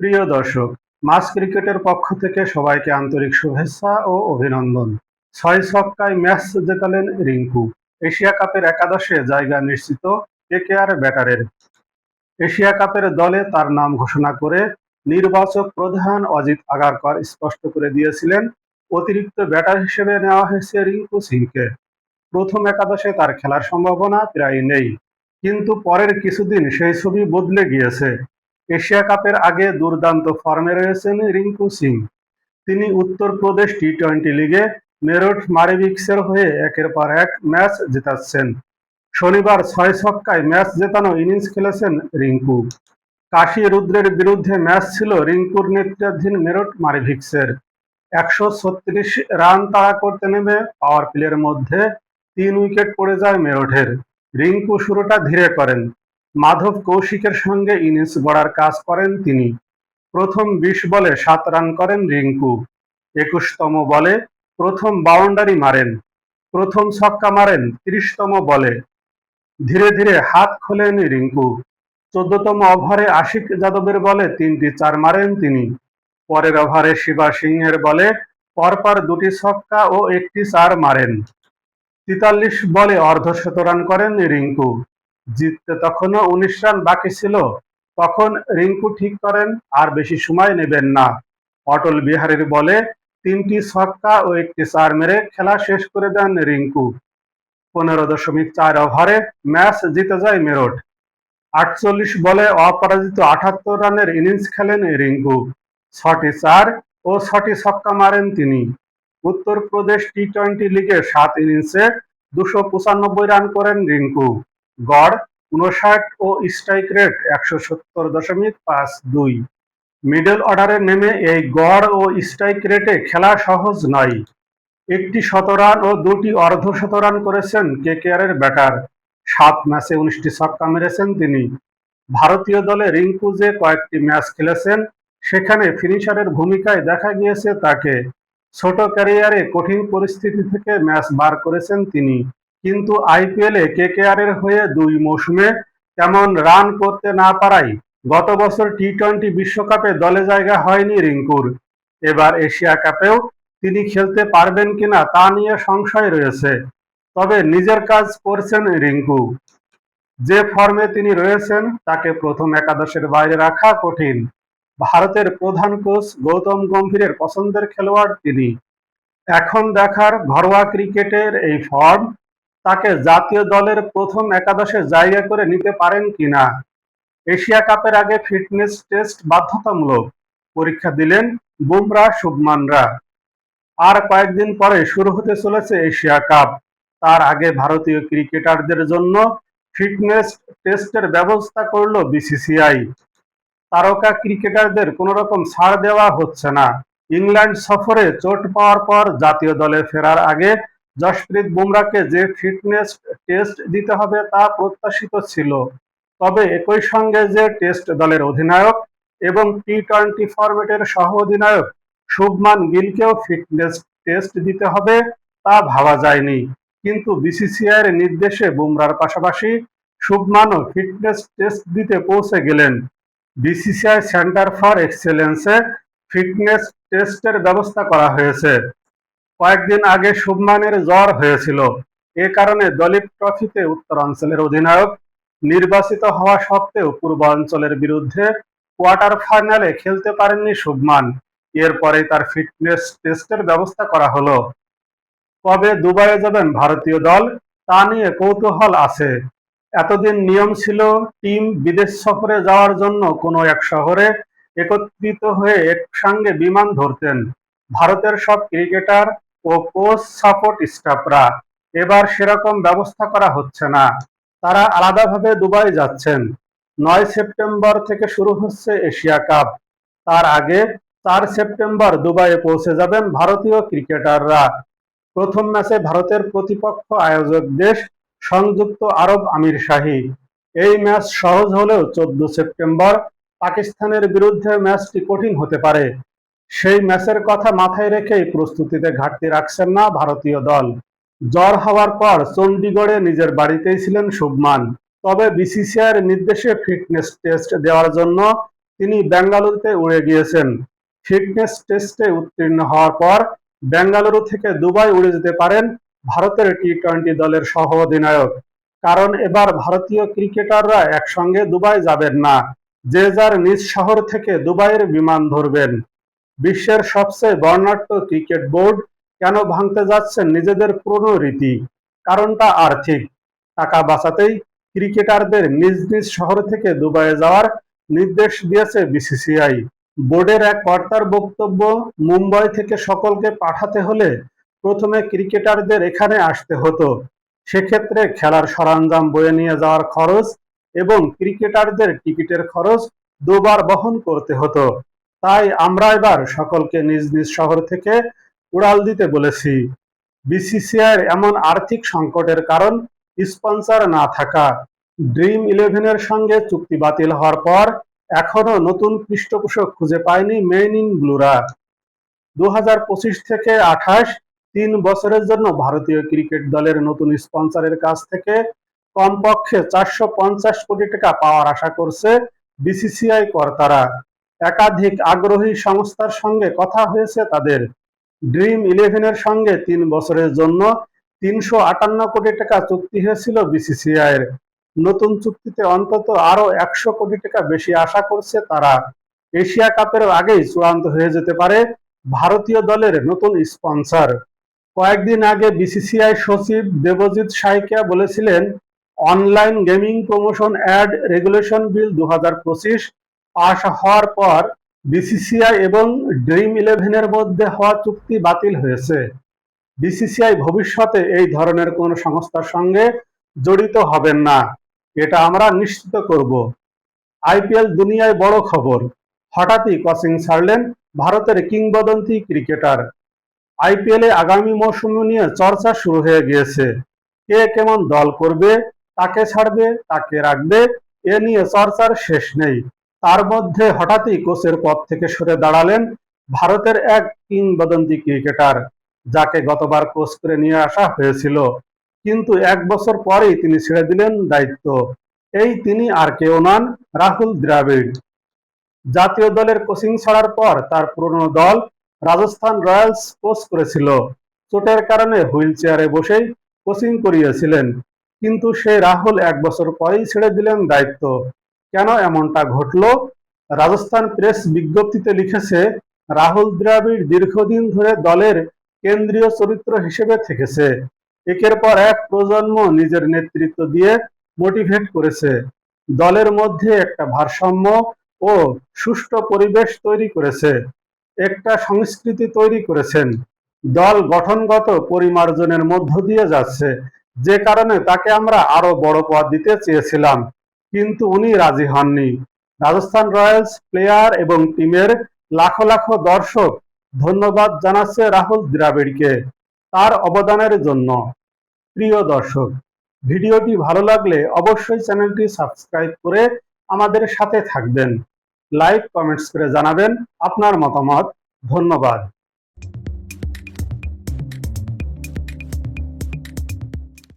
প্রিয় দর্শক মাস ক্রিকেটের পক্ষ থেকে সবাইকে আন্তরিক শুভেচ্ছা ও অভিনন্দন। ছয় ছক্কায় ম্যাচ জেতালেন রিঙ্কু। এশিয়া কাপের একাদশে জায়গা নিশ্চিত কেকেআর ব্যাটারের। এশিয়া কাপের দলে তার নাম ঘোষণা করে নির্বাচক প্রধান অজিত আগারকর স্পষ্ট করে দিয়েছিলেন, অতিরিক্ত ব্যাটার হিসেবে নেওয়া হয়েছে রিঙ্কু সিংকে। প্রথম একাদশে তার খেলার সম্ভাবনা প্রায় নেই, কিন্তু পরের কিছুদিন সেই ছবি বদলে গিয়েছে। এশিয়া কাপের আগে দুর্দান্ত ফর্মে রয়েছেন রিঙ্কু সিং। তিনি উত্তরপ্রদেশ টি টোয়েন্টি লিগে মেরঠ মারিভিক্সের হয়ে একের পর এক ম্যাচ জেতাচ্ছেন। শনিবার ছয় ছক্কায় ম্যাচ জেতানো ইনিংস খেলেছেন রিঙ্কু। কাশি রুদ্রের বিরুদ্ধে ম্যাচ ছিল রিঙ্কুর নেতৃত্বাধীন মেরঠ মারিভিক্সের। একশো ছত্রিশ রান তাড়া করতে নেমে পাওয়ার প্লের মধ্যে তিন উইকেট পড়ে যায় মেরঠের। রিঙ্কু শুরুটা ধীরে করেন। মাধব কৌশিকের সঙ্গে ইনিংস গড়ার কাজ করেন তিনি। প্রথম বিশ বলে সাত রান করেন রিঙ্কু। একুশতম বলে প্রথম বাউন্ডারি মারেন। প্রথম ছক্কা মারেন তিরিশতম বলে। ধীরে ধীরে হাত খোলেন রিঙ্কু। চোদ্দতম ওভারে আশিক যাদবের বলে তিনটি চার মারেন তিনি। পরের ওভারে শিবা সিংহের বলে পরপর দুটি ছক্কা ও একটি চার মারেন। তেতাল্লিশ বলে অর্ধশত রান করেন রিঙ্কু। জিততে তখনও উনিশ রান বাকি ছিল। তখন রিঙ্কু ঠিক করেন, আর বেশি সময় নেবেন না। অটল বিহারীর বলে তিনটি ছক্কা ও একটি চার মেরে খেলা শেষ করে দেন রিঙ্কু। পনেরো দশমিক চার ওভারে ম্যাচ জিতে যায় মেরঠ। আটচল্লিশ বলে অপরাজিত আঠাত্তর রানের ইনিংস খেলেন রিঙ্কু। ছটি চার ও ছটি ছক্কা মারেন তিনি। উত্তরপ্রদেশ টি টোয়েন্টি লিগে সাত ইনিংসে দুশো পঁচানব্বই রান করেন রিঙ্কু। গড় উনষাট ও স্ট্রাইক রেট একশো সত্তর দশমিক পাঁচ দুই। মিডল অর্ডারে নেমে এই গড় ও স্ট্রাইক রেটে খেলা সহজ নয়। একটি শতরান ও দুটি অর্ধ শতরান করেছেন কেকেআরের ব্যাটার সাত ম্যাচে উনিশটি ছক্কা মেরেছেন তিনি। ভারতীয় দলে রিঙ্কু যে কয়েকটি ম্যাচ খেলেছেন। সেখানে ফিনিশারের ভূমিকায় দেখা গিয়েছে তাকে। ছোট ক্যারিয়ারে কঠিন পরিস্থিতি থেকে ম্যাচ বার করেছেন তিনি। কিন্তু আইপিএলে কেকেআরের হয়ে দুই মৌসুমে তেমন রান করতে না পারায় গত বছর টি টোয়েন্টি বিশ্বকাপে দলে জায়গা হয়নি রিঙ্কুর। এবার এশিয়া কাপেও তিনি খেলতে পারবেন কিনা তা নিয়ে সংশয় রয়েছে। তবে নিজের কাজ করছেন রিঙ্কু। যে ফর্মে তিনি রয়েছেন, তাকে প্রথম একাদশের বাইরে রাখা কঠিন। ভারতের প্রধান কোচ গৌতম গম্ভীরের পছন্দের খেলোয়াড় তিনি। এখন দেখার ঘরোয়া ক্রিকেটের এই ফর্ম তাকে জাতীয় দলের প্রথম একাদশে জায়গা করে নিতে পারেন কিনা? এশিয়া কাপের আগে ফিটনেস টেস্ট বাধ্যতামূলক পরীক্ষা দিলেন বুমরা শুভমানরা। আর কয়েকদিন পরে শুরু হতে চলেছে এশিয়া কাপ। তার আগে ভারতীয় ক্রিকেটারদের জন্য ফিটনেস টেস্টের ব্যবস্থা করল বিসিসিআই। তারকা ক্রিকেটারদের কোনো রকম ছাড় দেওয়া হচ্ছে না। ইংল্যান্ড সফরে চোট পাওয়ার পর জাতীয় দলে ফেরার আগে জশপ্রীত বুমরাকে যে ফিটনেস টেস্ট দিতে হবে তা প্রত্যাশিত ছিল। তবে একই সঙ্গে যে টেস্ট দলের অধিনায়ক এবং টি টোয়েন্টি ফরম্যাটের সহ অধিনায়ক শুভমান গিলকেও ফিটনেস টেস্ট দিতে হবে তা ভাবা যায়নি। কিন্তু বিসিসিআইয়ের নির্দেশে বুমরার পাশাপাশি শুভমানও ফিটনেস টেস্ট দিতে পৌঁছে গেলেন। বিসিসিআই সেন্টার ফর এক্সেলেন্সে ফিটনেস টেস্টের ব্যবস্থা করা হয়েছে। কয়েকদিন আগে শুভমানের জ্বর হয়েছিল। এ কারণে দলীপ ট্রফিতে উত্তরাঞ্চলের অধিনায়ক নির্বাচিত হওয়া সত্ত্বেও পূর্বাঞ্চলের বিরুদ্ধে কোয়ার্টার ফাইনালে খেলতে পারেননি শুভমান। এরপরে তার ফিটনেস টেস্টের ব্যবস্থা করা হলো। কবে দুবাইয়ে যাবেন ভারতীয় দল, তা নিয়ে কৌতূহল আছে। এতদিন নিয়ম ছিল টিম বিদেশ সফরে যাওয়ার জন্য কোনো এক শহরে একত্রিত হয়ে একসঙ্গে বিমান ধরতেন। ভারতের সব ক্রিকেটার ও কোচ সাপোর্ট স্টাফরা এবার সেরকম ব্যবস্থা করা হচ্ছে না। তারা আলাদাভাবে দুবাই যাচ্ছেন। নয় সেপ্টেম্বর থেকে শুরু হচ্ছে এশিয়া কাপ। তার আগে চার সেপ্টেম্বর দুবাইয়ে পৌঁছে যাবেন ভারতীয় ক্রিকেটাররা। প্রথম ম্যাচে ভারতের প্রতিপক্ষ আয়োজক দেশ সংযুক্ত আরব আমির শাহী। এই ম্যাচ সহজ হলেও চোদ্দ সেপ্টেম্বর পাকিস্তানের বিরুদ্ধে ম্যাচটি কঠিন হতে পারে। সেই ম্যাচের কথা মাথায় রেখেই প্রস্তুতিতে ঘাটতি রাখছেন না ভারতীয় দল। জ্বর হওয়ার পর চণ্ডীগড়ে নিজের বাড়িতেই ছিলেন শুভমান। তবে বিসিসিআইয়ের নির্দেশে ফিটনেস টেস্ট দেওয়ার জন্য তিনি বেঙ্গালুরুতে উড়ে গিয়েছেন। ফিটনেস টেস্টে উত্তীর্ণ হওয়ার পর বেঙ্গালুরু থেকে দুবাই উড়ে যেতে পারেন ভারতের টি টোয়েন্টি দলের সহ অধিনায়ক কারণ এবার ভারতীয় ক্রিকেটাররা একসঙ্গে দুবাই যাবেন না। যে যার নিজ শহর থেকে দুবাইয়ের বিমান ধরবেন। বিশ্বের সবচেয়ে বর্ণাঢ্য ক্রিকেট বোর্ড কেন ভাঙতে যাচ্ছেন নিজেদের পুরনো রীতি? কারণটা আর্থিক টাকা বাঁচাতেই ক্রিকেটারদের নিজ নিজ শহর থেকে দুবাইয়ে যাওয়ার নির্দেশ দিয়েছে বিসিসিআই। বোর্ডের এক কর্তার বক্তব্য, মুম্বাই থেকে সকলকে পাঠাতে হলে প্রথমে ক্রিকেটারদের এখানে আসতে হতো। সেক্ষেত্রে খেলার সরঞ্জাম বয়ে নিয়ে যাওয়ার খরচ এবং ক্রিকেটারদের টিকিটের খরচ দুবার বহন করতে হতো। তাই আমরা এবার সকলকে নিজ নিজ শহর থেকে উড়াল দিতে বলেছি। বিসিসিআইয়ের এমন আর্থিক সংকটের কারণ স্পন্সর না থাকা ড্রিম ইলেভেনের সঙ্গে চুক্তি বাতিল হওয়ার পর এখনও নতুন পৃষ্ঠপোষক খুঁজে পায়নি মেইন ইন ব্লুরা দু হাজার পঁচিশ থেকে আঠাশ তিন বছরের জন্য ভারতীয় ক্রিকেট দলের নতুন স্পন্সরের কাছ থেকে কমপক্ষে চারশো পঞ্চাশ কোটি টাকা পাওয়ার আশা করছে বিসিসিআই কর্তারা। একাধিক আগ্রহী সংস্থার সঙ্গে কথা হয়েছে তাদের। ড্রিম ইলেভেনের সঙ্গে তিন বছরের জন্য তিনশো আটান্ন কোটি টাকা চুক্তি হয়েছিল বিসিসিআইয়ের নতুন চুক্তিতে অন্তত আরও একশো কোটি টাকা বেশি আশা করছে তারা। এশিয়া কাপের আগেই চূড়ান্ত হয়ে যেতে পারে ভারতীয় দলের নতুন স্পন্সর। কয়েকদিন আগে বিসিসিআই সচিব দেবজিৎ সাইকিয়া বলেছিলেন, online gaming promotion and regulation bill দু হাজার পঁচিশ পাশ হওয়ার পর বিসিসিআই এবং ড্রিম ইলেভেনের মধ্যে হওয়া চুক্তি বাতিল হয়েছে। বিসিসিআই ভবিষ্যতে এই ধরনের কোন সংস্থার সঙ্গে জড়িত হবেন না। এটা আমরা নিশ্চিত করব। আইপিএল দুনিয়ায় বড় খবর। হঠাৎই কোচিং ছাড়লেন ভারতের কিংবদন্তি ক্রিকেটার। আইপিএলে আগামী মৌসুম নিয়ে চর্চা শুরু হয়ে গিয়েছে। কে কেমন দল করবে, তাকে ছাড়বে, তাকে রাখবে, এ নিয়ে চর্চার শেষ নেই। তার মধ্যে হঠাৎই কোচের পদ থেকে সরে দাঁড়ালেন ভারতের এক কিংবদন্তি ক্রিকেটার, যাকে গতবার কোচ করে নিয়ে আসা হয়েছিল। কিন্তু এক বছর পরেই তিনি ছেড়ে দিলেন দায়িত্ব। এই তিনি আর কেউ নন রাহুল দ্রাবিড়। জাতীয় দলের কোচিং ছাড়ার পর তার পুরনো দল রাজস্থান রয়্যালস কোচ করেছিল। চোটের কারণে হুইল চেয়ারে বসেই কোচিং করিয়েছিলেন। কিন্তু সেই রাহুল এক বছর পরেই ছেড়ে দিলেন দায়িত্ব। কেন এমনটা ঘটল? রাজস্থান প্রেস বিজ্ঞপ্তিতে লিখেছে, রাহুল দ্রাবিড় দীর্ঘদিন ধরে দলের কেন্দ্রীয় চরিত্র হিসেবে থেকেছে। একের পর এক প্রজন্ম নিজের নেতৃত্ব দিয়ে মোটিভেট করেছে। দলের মধ্যে একটা ভারসাম্য ও সুষ্ঠু পরিবেশ তৈরি করেছে। একটা সংস্কৃতি তৈরি করেছেন। দল গঠনগত পরিমার্জনের মধ্য দিয়ে যাচ্ছে। যে কারণে তাকে আমরা আরও বড় পদ দিতে চেয়েছিলাম। কিন্তু উনি রাজি হননি। রাজস্থান রয়্যালস প্লেয়ার এবং টিমের লাখো লাখো দর্শক ধন্যবাদ জানাচ্ছে রাহুল দ্রাবিড়কে তার অবদানের জন্য। প্রিয় দর্শক, ভিডিওটি ভালো লাগলে অবশ্যই চ্যানেলটি সাবস্ক্রাইব করে আমাদের সাথে থাকবেন। লাইক, কমেন্টস করে জানাবেন। আপনার মতামত ধন্যবাদ।